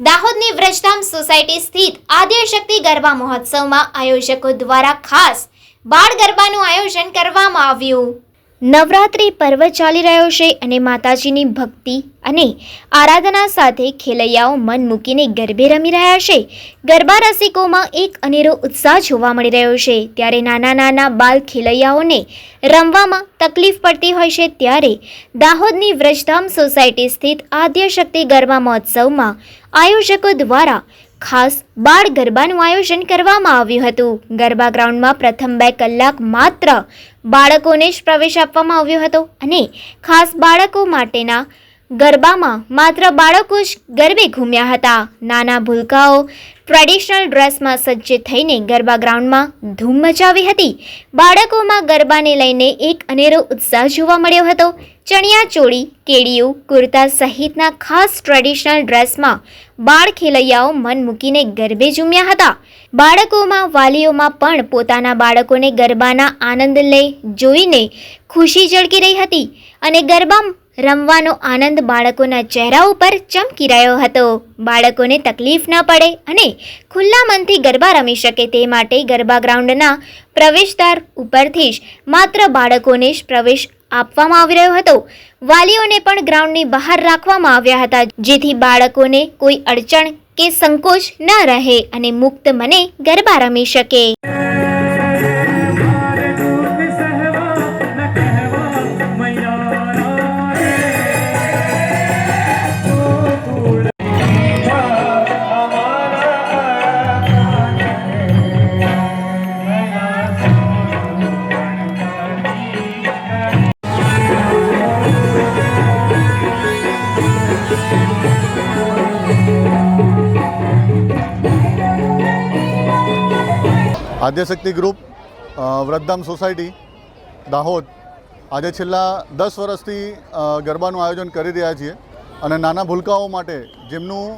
દાહોદની Vrajdham society સ્થિત આદ્યશક્તિ ગરબા મહોત્સવમાં આયોજકો દ્વારા ખાસ બાળ ગરબાનું આયોજન કરવામાં આવ્યું. નવરાત્રિ પર્વ ચાલી રહ્યો છે અને માતાજીની ભક્તિ અને આરાધના સાથે ખેલૈયાઓ મન મૂકીને ગરબે રમી રહ્યા છે. ગરબા રસિકોમાં એક અનેરો ઉત્સાહ જોવા મળી રહ્યો છે. ત્યારે નાના નાના બાલ ખેલૈયાઓને રમવામાં તકલીફ પડતી હોય છે ત્યારે દાહોદની વ્રજધામ સોસાયટી સ્થિત આદ્યશક્તિ ગરબા મહોત્સવમાં આયોજકો દ્વારા ખાસ બાળ ગરબાનું આયોજન કરવામાં આવ્યું હતું. ગરબા ગ્રાઉન્ડમાં પ્રથમ બે કલાક માત્ર બાળકોને જ પ્રવેશ આપવામાં આવ્યો હતો અને ખાસ બાળકો માટેના ગરબામાં માત્ર બાળકો જ ગરબે ઘૂમ્યા હતા. નાના ભૂલકાઓ ટ્રેડિશનલ ડ્રેસમાં સજ્જ થઈને ગરબા ગ્રાઉન્ડમાં ધૂમ મચાવી હતી. બાળકોમાં ગરબાને લઈને એક અનેરો ઉત્સાહ જોવા મળ્યો હતો. ચણિયા ચોળી કેડિયું કુર્તા સહિતના ખાસ ટ્રેડિશનલ ડ્રેસમાં બાળ ખેલૈયાઓ મન મૂકીને ગરબે ઝૂમ્યા હતા. બાળકોમાં, વાલીઓમાં પણ પોતાના બાળકોને ગરબાના આનંદ લઈ જોઈને ખુશી ઝળકી રહી હતી અને ગરબા રમવાનો આનંદ બાળકોના ચહેરા ઉપર ચમકી રહ્યો હતો. બાળકોને તકલીફ ન પડે અને ખુલ્લા મનથી ગરબા રમી શકે તે માટે ગરબા ગ્રાઉન્ડના પ્રવેશદ્વાર ઉપરથી જ માત્ર બાળકોને જ પ્રવેશ આપવામાં આવી રહ્યો હતો. વાલીઓને પણ ગ્રાઉન્ડની બહાર રાખવામાં આવ્યા હતા. જેથી બાળકોને કોઈ અડચણ કે સંકોચ ન રહે અને મુક્ત મને ગરબા રમી શકે. Adyashakti group Vriddham society, Dahod. આજે છેલ્લા દસ વર્ષથી ગરબાનું આયોજન કરી રહ્યા છીએ અને નાના ભૂલકાઓ માટે જેમનું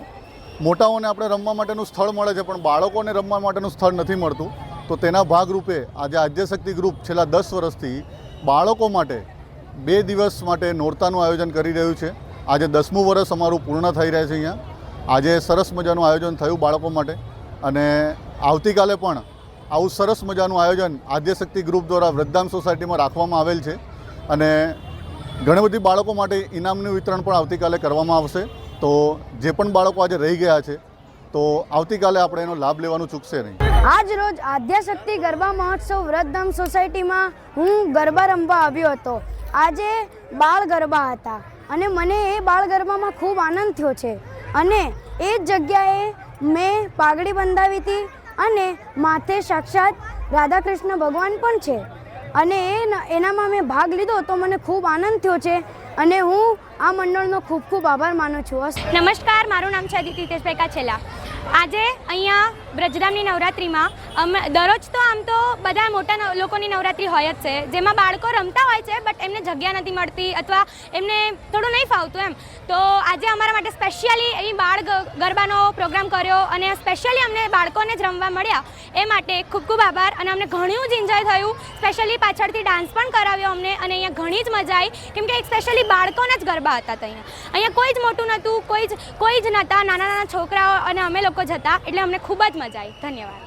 મોટાઓને આપણે રમવા માટેનું સ્થળ મળે છે, પણ બાળકોને રમવા માટેનું સ્થળ નથી મળતું, તો તેના ભાગરૂપે આજે આદ્યશક્તિ ગ્રુપ છેલ્લા દસ વર્ષથી બાળકો માટે બે દિવસ માટે નોરતાનું આયોજન કરી રહ્યું છે. આજે દસમું વર્ષ અમારું પૂર્ણ થઈ રહ્યા છે અહીંયા. આજે સરસ મજાનું આયોજન થયું બાળકો માટે અને આવતીકાલે પણ આવું સરસ મજાનું આયોજન આદ્યશક્તિ ગ્રુપ દ્વારા વૃદ્ધામ સોસાયટીમાં રાખવામાં આવેલ છે અને ઘણી બધી બાળકો માટે ઇનામનું વિતરણ પણ આવતીકાલે કરવામાં આવશે. તો જે પણ બાળકો આજે રહી ગયા છે, તો આવતીકાલે આપણે એનો લાભ લેવાનું ચૂકશે નહીં. આજ રોજ આદ્યશક્તિ ગરબા મહોત્સવ વૃદ્ધામ સોસાયટીમાં હું ગરબા રમવા આવ્યો હતો. આજે બાળ ગરબા હતા અને મને એ બાળ ગરબામાં ખૂબ આનંદ થયો છે. અને એ જ જગ્યાએ મેં પાઘડી બંધાવી હતી અને માથે સાક્ષાત રાધાકૃષ્ણ ભગવાન પણ છે. અને એ એનામાં મેં ભાગ લીધો તો મને ખૂબ આનંદ થયો છે અને હું આ મંડળનો ખૂબ ખૂબ આભાર માનું છું. નમસ્કાર, મારું નામ છે અદિતિ તેજભાઈ કાછેલા. આજે અહીંયા બ્રજધામની નવરાત્રિમાં દરરોજ તો આમ તો બધા મોટા લોકોની નવરાત્રિ હોય જ છે. જેમાં બાળકો રમતા હોય છે, બટ એમને જગ્યા નથી મળતી અથવા એમને થોડું નહીં ફાવતું એમ. તો આજે અમારા માટે સ્પેશિયલી અહીં બાળ ગરબાનો પ્રોગ્રામ કર્યો અને સ્પેશિયલી અમને બાળકોને જ રમવા મળ્યા. એ માટે ખૂબ ખૂબ આભાર અને અમને ઘણું જ એન્જોય થયું. સ્પેશિયલી પાછળથી ડાન્સ પણ કરાવ્યો અમને અને અહીંયા ઘણી જ મજા આવી કેમ કે સ્પેશિયલી બાળકોના જ ગરબા હતા ત્યાં. અહીંયા કોઈ જ મોટું નહોતું, કોઈ જ કોઈ જ નહોતા. નાના નાના છોકરાઓ અને અમે લોકો જ હતા, એટલે અમને ખૂબ જ મજા આવી ધન્યવાદ